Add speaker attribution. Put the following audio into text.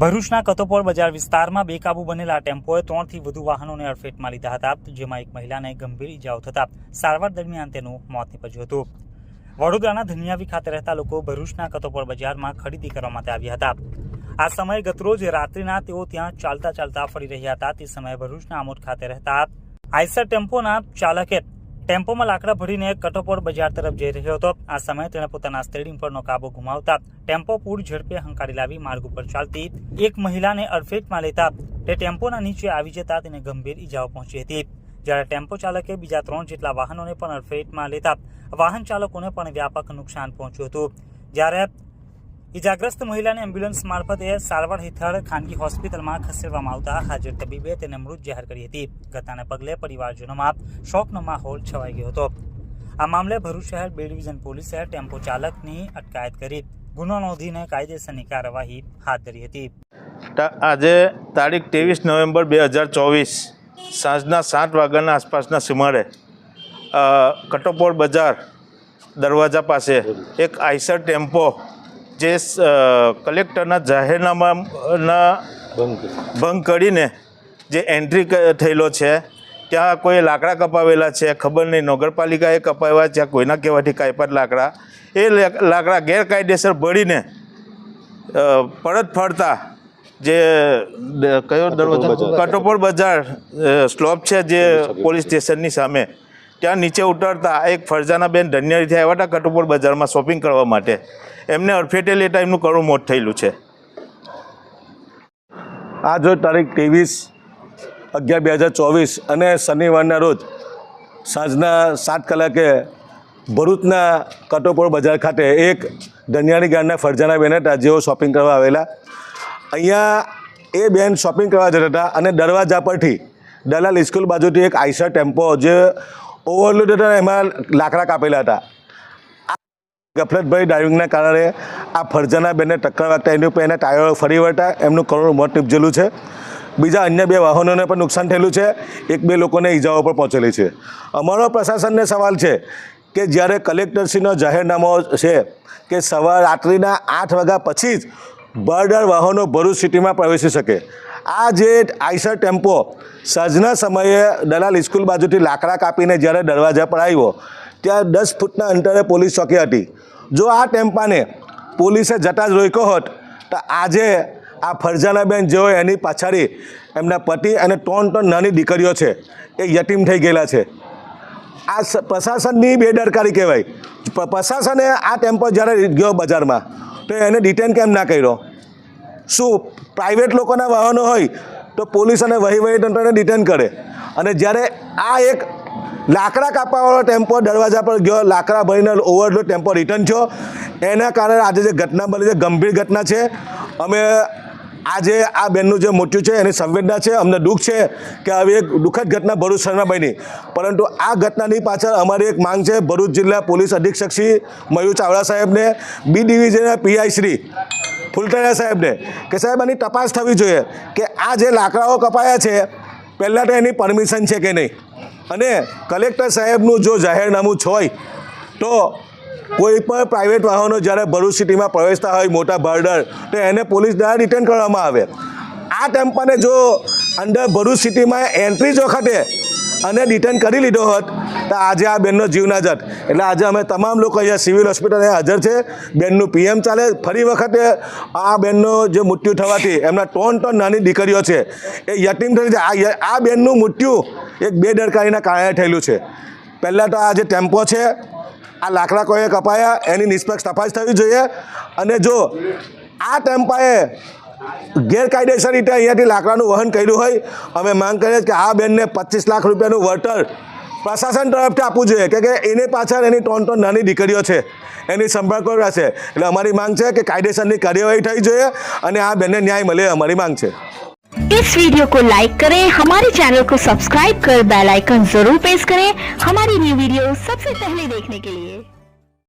Speaker 1: ભરૂચના કતોપોળ બજાર વિસ્તારમાં બેકાબુ બનેલા ટેમ્પોએ ત્રણથી વધુ વાહનોને અડફેટમાં લીધા હતા, જેમાં એક મહિલાને ગંભીર ઇજાઓ થતા સારવાર દરમિયાન તેનું મોત નીપજ્યું હતું. વડોદરાના ધનિયાવી ખાતે રહેતા લોકો ભરૂચના કતોપોળ બજારમાં ખરીદી કરવા માટે આવ્યા હતા. આ સમયે ગતરોજ રાત્રિના તેઓ ત્યાં ચાલતા ચાલતા ફરી રહ્યા હતા. તે સમયે ભરૂચના આમોદ ખાતે રહેતા આઈસર ટેમ્પોના ચાલકે ટેમ્પોમાં લાકડા ભરીને કટોપોળ બજાર તરફ જઈ રહ્યો હતો. આ સમયે તેણે પોતાના સ્ટેરિંગ પરનો કાબુ ગુમાવતા ટેમ્પો પૂર ઝડપે હંકારી લાવી માર્ગ ઉપર ચાલતી એક મહિલાને અડફેટમાં લેતા તે ટેમ્પોના નીચે આવી જતા તેને ગંભીર ઈજાઓ પહોંચી હતી. જ્યારે ટેમ્પો ચાલકે બીજા ત્રણ જેટલા વાહનોને પણ અડફેટમાં લેતા વાહન ચાલકોને પણ વ્યાપક નુકસાન પહોંચ્યું હતું. જ્યારે ઇજાગ્રસ્ત મહિલાને એમ્બ્યુલન્સ મારફતે સારવાર હેઠળ ખાનગી હોસ્પિટલમાં ખસેડવામાં આવતા હાજર તબીબે તેને મૃત જાહેર કરી હતી. ઘટનાને પગલે પરિવારજનોમાં શોકનો માહોલ છવાઈ ગયો હતો. આ મામલે ભરૂચ શહેર બે ડિવિઝન પોલીસે ટેમ્પો ચાલકની અટકાયત કરી ગુનો નોંધીને કાયદેસરની કાર્યવાહી હાથ ધરી હતી.
Speaker 2: આજે તારીખ ત્રેવીસ નવેમ્બર બે હજાર ચોવીસ સાંજના સાત વાગ્યાના આસપાસના સીમાડે કટોપોર બજાર દરવાજા પાસે એક આઈસર ટેમ્પો જે કલેક્ટરના જાહેરનામાના ભંગ કરીને જે એન્ટ્રી થયેલો છે ત્યાં કોઈ લાકડા કપાવેલા છે ખબર નહીં નગરપાલિકાએ કપાવ્યા છે કોઈના કહેવાથી કાપ્યા લાકડા. એ લાકડા ગેરકાયદેસર ભરીને પરત ફરતા જે કયો દરવાજો? કટોપોળ બજાર. સ્લોપ છે જે પોલીસ સ્ટેશનની સામે. ત્યાં નીચે ઉતરતા એક ફરજાનાબેન ધન્યરીથી આવ્યા હતા કટુપોર બજારમાં શોપિંગ કરવા માટે. એમને અડફેટે લેતા એમનું કરુણ મોત થયેલું છે.
Speaker 3: આજ રોજ તારીખ ત્રેવીસ અગિયાર બે હજાર ચોવીસ અને શનિવારના રોજ સાંજના સાત કલાકે ભરૂચના કટોપોળ બજાર ખાતે એક ધનિયાણી ગામના ફરજાના બેન હતા, જેઓ શોપિંગ કરવા આવેલા. અહીંયા એ બેન શોપિંગ કરવા જતા હતા અને દરવાજા પરથી દલાલ સ્કૂલ બાજુથી એક આઈસર ટેમ્પો જે ઓવરલોડ હતા એમાં લાકડા કાપેલા હતા. ગફલતભાઈ ડ્રાઇવિંગના કારણે આ ફરજાના બેનને ટક્કર વાગતા એની ઉપર એના ટાયરો ફરી વળતા, એમનું કરોડ મોત નીપજેલું છે. બીજા અન્ય બે વાહનોને પણ નુકસાન થયેલું છે. એક બે લોકોને ઈજાઓ પણ પહોંચેલી છે. અમારો પ્રશાસનને સવાલ છે કે જ્યારે કલેક્ટરશ્રીનો જાહેરનામો છે કે સવાર રાત્રિના આઠ વાગ્યા પછી જ બર્ડર વાહનો ભરૂચ સિટીમાં પ્રવેશી શકે આ જે આઈસર ટેમ્પો સાંજના સમયે દલાલ સ્કૂલ બાજુથી લાકડા કાપીને જ્યારે દરવાજા પર આવ્યો, ત્યાં દસ ફૂટના અંતરે પોલીસ ચોકી હતી. જો આ ટેમ્પાને પોલીસે જતા જ રોક્યો હોત, તો આજે આ ફરજાનાબેન જેઓ એની પાછાડી એમના પતિ અને ત્રણ ત્રણ નાની દીકરીઓ છે, એ યતીમ થઈ ગયેલા છે. આ પ્રશાસનની બેદરકારી કહેવાય. પ્રશાસને આ ટેમ્પો જ્યારે ગયો બજારમાં, તો એને ડિટેન કેમ ના કર્યો? શું પ્રાઇવેટ લોકોના વાહનો હોય તો પોલીસ અને વહીવટીતંત્રને ડિટેન કરે. અને જ્યારે આ એક લાકડા કાપવાવાળો ટેમ્પો દરવાજા પર ગયો, લાકડા ભરીને ઓવરલોડ ટેમ્પો રિટર્ન થયો. એના કારણે આજે જે ઘટના બની છે, ગંભીર ઘટના છે. અમે આજે આ બેનનું જે મૃત્યુ છે, એની સંવેદના છે, અમને દુઃખ છે કે આવી એક દુઃખદ ઘટના ભરૂચ શહેરમાં બની. પરંતુ આ ઘટનાની પાછળ અમારી એક માંગ છે ભરૂચ જિલ્લા પોલીસ અધિક્ષક શ્રી મયુર ચાવડા સાહેબને બી ડિવિઝનના પીઆઈ શ્રી ફૂલટરિયા સાહેબને કે સાહેબ, આની તપાસ થવી જોઈએ કે આ જે લાકડાઓ કપાયા છે, પહેલાં તો એની પરમિશન છે કે નહીં? અને કલેક્ટર સાહેબનું જો જાહેરનામું જ હોય, તો કોઈ પણ પ્રાઇવેટ વાહનો જ્યારે ભરૂચ સિટીમાં પ્રવેશતા હોય મોટા બર્ડર તો એને પોલીસ દ્વારા રિટર્ન કરવામાં આવે. આ ટેમ્પાને જો અંદર ભરૂચ સિટીમાં એન્ટ્રી જ વખતે અને રિટર્ન કરી લીધો હોત તો આજે આ બેનનો જીવ ના જત. એટલે આજે અમે તમામ લોકો અહીંયા સિવિલ હોસ્પિટલ હાજર છે. બેનનું પીએમ ચાલે. ફરી વખતે આ બેનનો જે મૃત્યુ થવાથી એમના ત્રણ ત્રણ નાની દીકરીઓ છે, એ યતીમ થઈ છે. આ બેનનું મૃત્યુ એક બેદરકારીના કારણે થયેલું છે. પહેલાં તો આ જે ટેમ્પો છે, આ લાકડા કોઈએ કપાયા, એની નિષ્પક્ષ તપાસ થવી જોઈએ. અને જો આ ટેમ્પાએ ગેરકાયદેસર રીતે અહીંયાથી લાકડાનું વહન કર્યું હોય, અમે માંગ કરીએ કે આ બેનને પચીસ લાખ રૂપિયાનું વળતર પ્રશાસન તરફથી આપવું જોઈએ કે કે એની પાછળ એની ત્રણ ત્રણ નાની દીકરીઓ છે એની સંભાળ કરવા છે એટલે અમારી માંગ છે કે કાયદેસરની કાર્યવાહી થવી જોઈએ અને આ બેનને ન્યાય મળે એ અમારી માંગ છે
Speaker 4: इस वीडियो को लाइक करें हमारे चैनल को सब्सक्राइब कर बेल आइकन जरूर प्रेस करें हमारी न्यू वीडियो सबसे पहले देखने के लिए